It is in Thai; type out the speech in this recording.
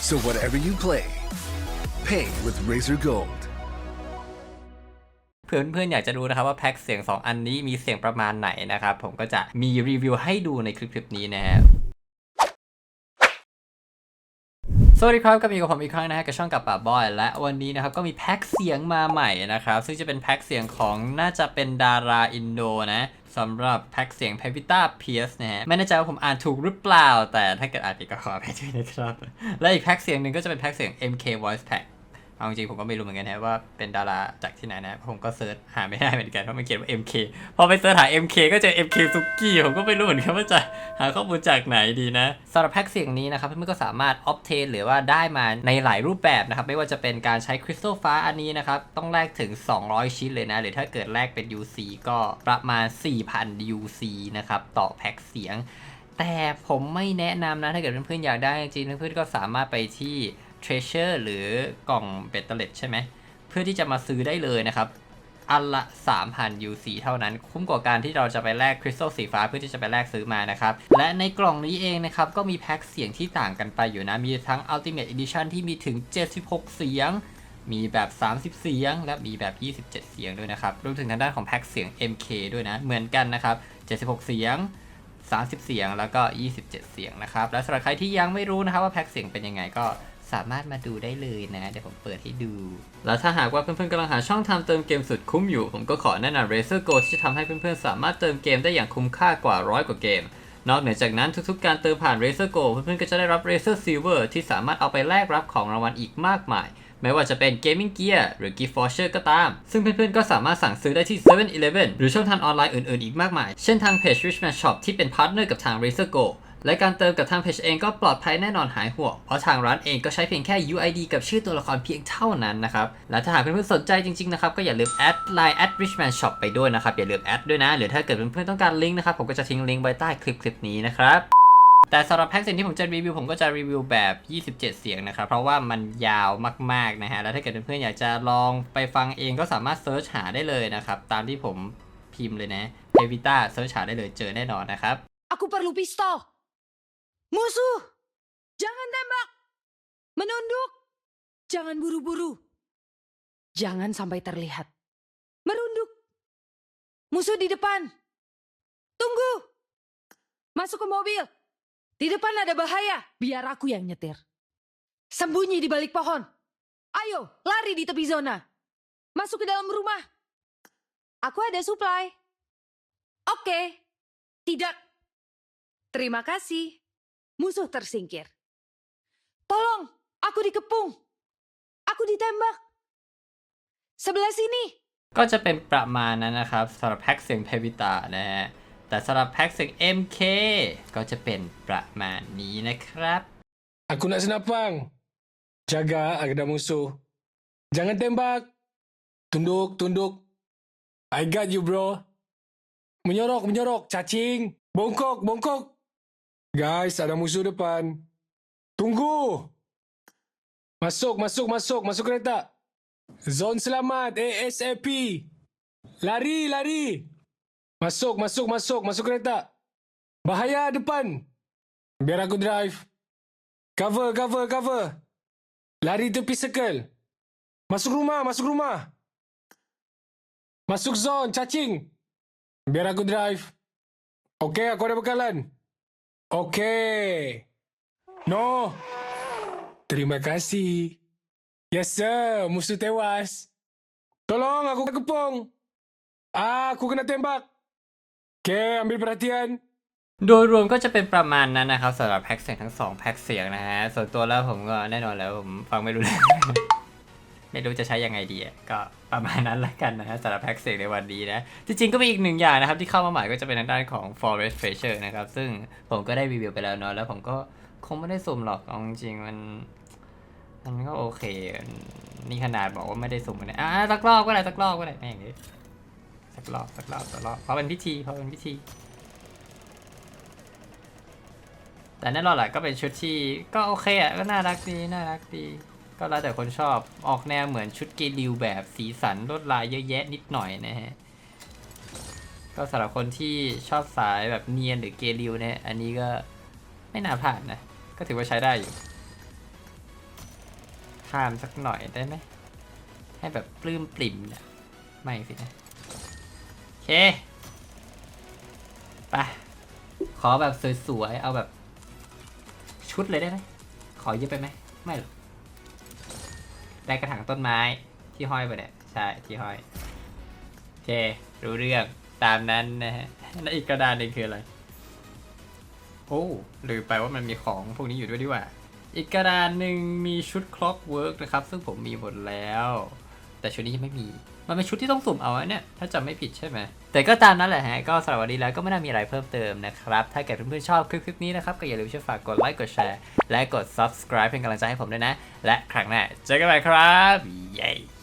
So whatever you play, pay with Razer Gold. เพื่อนเพื่อนๆอยากจะดูนะครับว่าแพ็คเสียง 2 อันนี้มีเสียงประมาณไหนนะครับ ผมก็จะมีรีวิวให้ดูในคลิปๆนี้นะครับ สวัสดีครับกับมีกับผมอีกครั้งนะฮะกับช่องกับป่าบอย และวันนี้นะครับก็มีแพ็กเสียงมาใหม่นะครับ ซึ่งจะเป็นแพ็กเสียงของน่าจะเป็นดาราอินโดนะสำหรับแพ็กเสียง p e v i t a p i e r c e นะฮะไม่แน่ใจว่าผมอ่านถูกหรือเปล่า แต่ถ้าเกิดอ่านผิดก็ขออภัยด้วยนะครับ และอีกแพ็กเสียงหนึ่งก็จะเป็นแพ็กเสียง MK Voice Pack เอาจริงผมก็ไม่รู้เหมือนกันนะว่าเป็นดาราจากที่ไหนนะ ผมก็เซิร์ชหาไม่ได้เหมือนกันเพราะมันเขียนว่า MK พอไปเซิร์ชหา MK ก็เจอ MK ซุกี้ผมก็ไม่รู้เหมือนกันว่าจะหาข้อมูลจากไหนดีนะสำหรับแพ็กเสียงนี้นะครับเพื่อนๆก็สามารถ obtain หรือว่าได้มาในหลายรูปแบบนะครับ ไม่ว่าจะเป็นการใช้คริสตัลฟ้าอันนี้นะครับ ต้องแลกถึง 200 ชิ้นเลยนะ หรือถ้าเกิดแลกเป็น UC ก็ประมาณ 4,000 UC นะครับต่อแพ็กเสียง แต่ผมไม่แนะนำนะถ้าเกิดเพื่อนๆอยากได้จริงๆเพื่อนๆก็สามารถไปที่ Treasure หรือกล่องเบตเตเล็ใช่ไหม เพื่อที่จะมาซื้อได้เลยนะครับ อันละ 3,000 UC เท่านั้น คุ้มกว่าการที่เราจะไปแลกคริสตัลสีฟ้าเพื่อที่จะไปแลกซื้อมานะครับ และในกล่องนี้เองนะครับ ก็มีแพ็คเสียงที่ต่างกันไปอยู่นะ มีทั้ง Ultimate Edition ที่มีถึง 76 เสียงมีแบบ 30 เสียง และมีแบบ 27 เสียงด้วยนะครับ รวมถึงทางด้านของแพ็คเสียง MK ด้วยนะ เหมือนกันนะครับ 76 เสียง 30 เสียง แล้วก็ 27 เสียงนะครับ และสำหรับใครที่ยังไม่รู้นะครับว่าแพ็คเสียงเป็นยังไงก็ สามารถมาดูได้เลยนะ เดี๋ยวผมเปิดให้ดู แล้วถ้าหากว่าเพื่อนๆกำลังหาช่องทางเติมเกมสุดคุ้มอยู่ ผมก็ขอแนะนำ Razer Go ที่จะทำให้เพื่อนๆสามารถเติมเกมได้อย่างคุ้มค่ากว่าร้อยกว่าเกม นอกเหนือจากนั้นทุกๆ การเติมผ่าน Razer Go เพื่อนๆก็จะได้รับ Razer Silver ที่สามารถเอาไปแลกรับของรางวัลอีกมากมายไม่ว่าจะเป็น Gaming Gear หรือ Gift Voucher ก็ตาม ซึ่งเพื่อนๆ ก็สามารถสั่งซื้อได้ที่ 7-Eleven หรือช่องทางออนไลน์อื่นๆ อีกมากมาย เช่นทางเพจ Richman Shop ที่เป็นพาร์ทเนอร์กับทาง Razer Go และการเติมกับทางเพจเองก็ปลอดภัยแน่นอนหายห่วง เพราะทางร้านเองก็ใช้เพียงแค่ UID กับชื่อตัวละครเพียงเท่านั้นนะครับ และถ้าหากเพื่อนๆสนใจจริงๆนะครับก็อย่าลืมแอดไลน์ at richman shop ไปด้วยนะครับ อย่าลืมแอดด้วยนะ หรือถ้าเกิดเพื่อนๆต้องการลิงก์นะครับผมก็จะทิ้งลิงก์ไว้ใต้คลิปคลิปนี้นะครับแต่สำหรับแพ็กเสียงที่ผมจะรีวิวผมก็จะรีวิวแบบ 27 เสียงนะครับ เพราะว่ามันยาวมากๆนะฮะ แล้วถ้าเกิดเพื่อนๆอยากจะลองไปฟังเองก็สามารถเซิร์ชหาได้เลยนะครับ ตามที่ผมพิมพ์เลยนะเอวิต้าเซิร์ชหาได้เลยเจอแน่นอนนะครับ Aku perlu pistol. Musuh! Jangan tembak! Menunduk! Jangan buru-buru. Jangan sampai terlihat. Merunduk. Musuh di depan. Tunggu. Masuk ke mobil. Di depan ada bahaya. Biar aku yang nyetir. Sembunyi di balik pohon. Ayo, lari di tepi zona. Masuk ke dalam rumah. Aku ada supply. Oke. Tidak. Terima kasih. Musuh tersingkir. Tolong, aku dikepung. Aku ditembak. Sebelah sini. ก็จะเป็นประมาณนั้นนะครับสำหรับแพ็กเสียงเพวิตานะฮะ แต่สำหรับแพ็กเสียง MK ก็จะเป็นประมาณนี้นะครับ Aku nak senapang. Jaga ada musuh. Jangan tembak. Tunduk, tunduk. I got you, bro. Menyorok, menyorok. Cacing. Bongkok, bongkok. Guys, ada musuh depan. Tunggu. Masuk, masuk, masuk. Masuk kereta. Zon selamat. ASAP. Lari, lari. Masuk, masuk, masuk. Masuk kereta. Bahaya depan. Biar aku drive. Cover, cover, cover. Lari tepi circle. Masuk rumah, masuk rumah. Masuk zone, cacing. Biar aku drive. Okey, aku ada bekalan. Okey. No. Terima kasih. Yes, sir. Musuh tewas. Tolong, aku kepung. Ah, aku kena tembak. Okey, ambil perhatian. โดยรวมก็จะเป็นประมาณนั้นนะครับสำหรับแพ็กเสียงทั้งสองแพ็กเสียงนะฮะ ส่วนตัวแล้วผมก็แน่นอนแล้วผมฟังไม่รู้เรื่อง ไม่รู้จะใช้ยังไงดีก็ประมาณนั้นละกันนะฮะสำหรับแพ็กเสียงในวันนี้นะ จริงๆ ก็มีอีกหนึ่งอย่างนะครับ ที่เข้ามาใหม่ก็จะเป็นทางด้านของ Forest Treasure นะครับ ซึ่งผมก็ได้รีวิวไปแล้วเนาะแล้วผมก็คงไม่ได้สุ่มหรอกเอาจริงๆมันมันก็โอเค นี่ขนาดบอกว่าไม่ได้สุ่มนะอะสักรอบก็ได้สักรอบก็ได้ไม่อย่างงี้สักรอบสักรอบสักรอบเพราะเป็นพิธีเพราะเป็นพิธีแต่แน่นอนแหละก็เป็นชุดที่ก็โอเคอะก็น่ารักดีน่ารักดี ก็แล้วแต่คนชอบออกแนวเหมือนชุดเกลิวแบบสีสันลวดลายเยอะแยะนิดหน่อยนะฮะ ก็สำหรับคนที่ชอบสายแบบเนียนหรือเกลิวเนี่ยอันนี้ก็ไม่น่าพลาดนะ ก็ถือว่าใช้ได้อยู่ข้ามสักหน่อยได้ไหม ให้แบบปลื้มปริ่มเนี่ยไม่สินะโอเคไปขอแบบสวยๆ เอาแบบชุดเลยได้ไหม ขอเยอะไปไหม ไม่หรอก ได้กระถางต้นไม้ที่ห้อยไปเนี่ยใช่ที่ห้อยโอเค รู้เรื่องตามนั้นนะฮะแล้วอีกกระดานหนึ่งคืออะไร โอ้ลืมไปว่ามันมีของพวกนี้อยู่ด้วยดีกว่า อีกกระดานหนึ่งมีชุดคล็อกเวิร์กนะครับ ซึ่งผมมีหมดแล้ว แต่ชุดนี้ยังไม่มี มันเป็นชุดที่ต้องสุ่มเอาเนี่ย ถ้าจำไม่ผิดใช่ไหม แต่ก็ตามนั้นแหละฮะ ก็สำหรับวันนี้แล้วก็ไม่น่ามีอะไรเพิ่มเติมนะครับ ถ้าเกิดเพื่อนๆชอบคลิปนี้นะครับ ก็อย่าลืมช่วยฝากกดไลค์ กดแชร์ และกด subscribe เป็นกำลังใจให้ผมด้วยนะ และครั้งหน้าเจอกันใหม่ครับ เย้